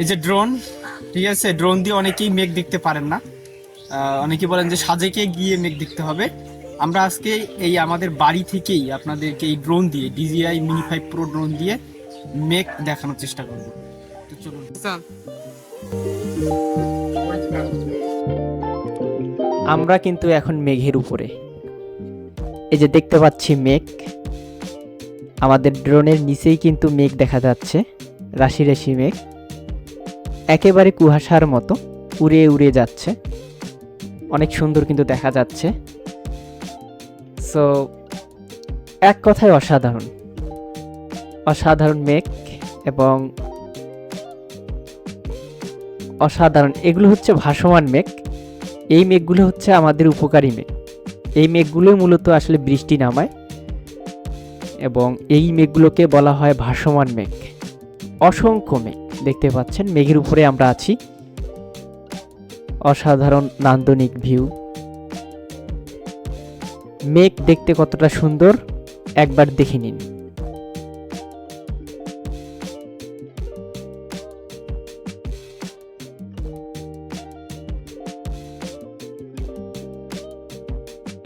এই যে ড্রোন ঠিক আছে? ড্রোন দিয়ে অনেকেই মেঘ দেখতে পারেন না। অনেকে বলেন যে সাজেকে গিয়ে মেঘ দেখতে হবে। আমরা আজকে এই আমাদের বাড়ি থেকেই আপনাদেরকে এই ড্রোন দিয়ে DJI mini five pro drone দিয়ে মেঘ দেখানোর চেষ্টা করব। তো চলুন। আমরা কিন্তু এখন মেঘের উপরে। এই যে দেখতে পাচ্ছি মেঘ। আমাদের ড্রোনের নিচেই কিন্তু মেঘ দেখা যাচ্ছে। রাশি রাশি মেঘ একেবারে কুয়াশার মতো উড়ে উড়ে যাচ্ছে। অনেক সুন্দর কিন্তু দেখা যাচ্ছে। সো এক কথায় অসাধারণ। অসাধারণ মেঘ এবং অসাধারণ, এগুলো হচ্ছে ভাসমান মেঘ। এই মেঘগুলো হচ্ছে আমাদের উপকারী মেঘ। এই মেঘগুলো মূলত আসলে বৃষ্টি নামায় এবং এই মেঘগুলোকে বলা হয় ভাসমান মেঘ। অসংখ্য মেঘ। দেখতে পাচ্ছেন, মেঘের উপরে আমরা আছি। অসাধারণ নান্দনিক ভিউ। মেঘ দেখতে কতটা সুন্দর, একবার দেখে নিন।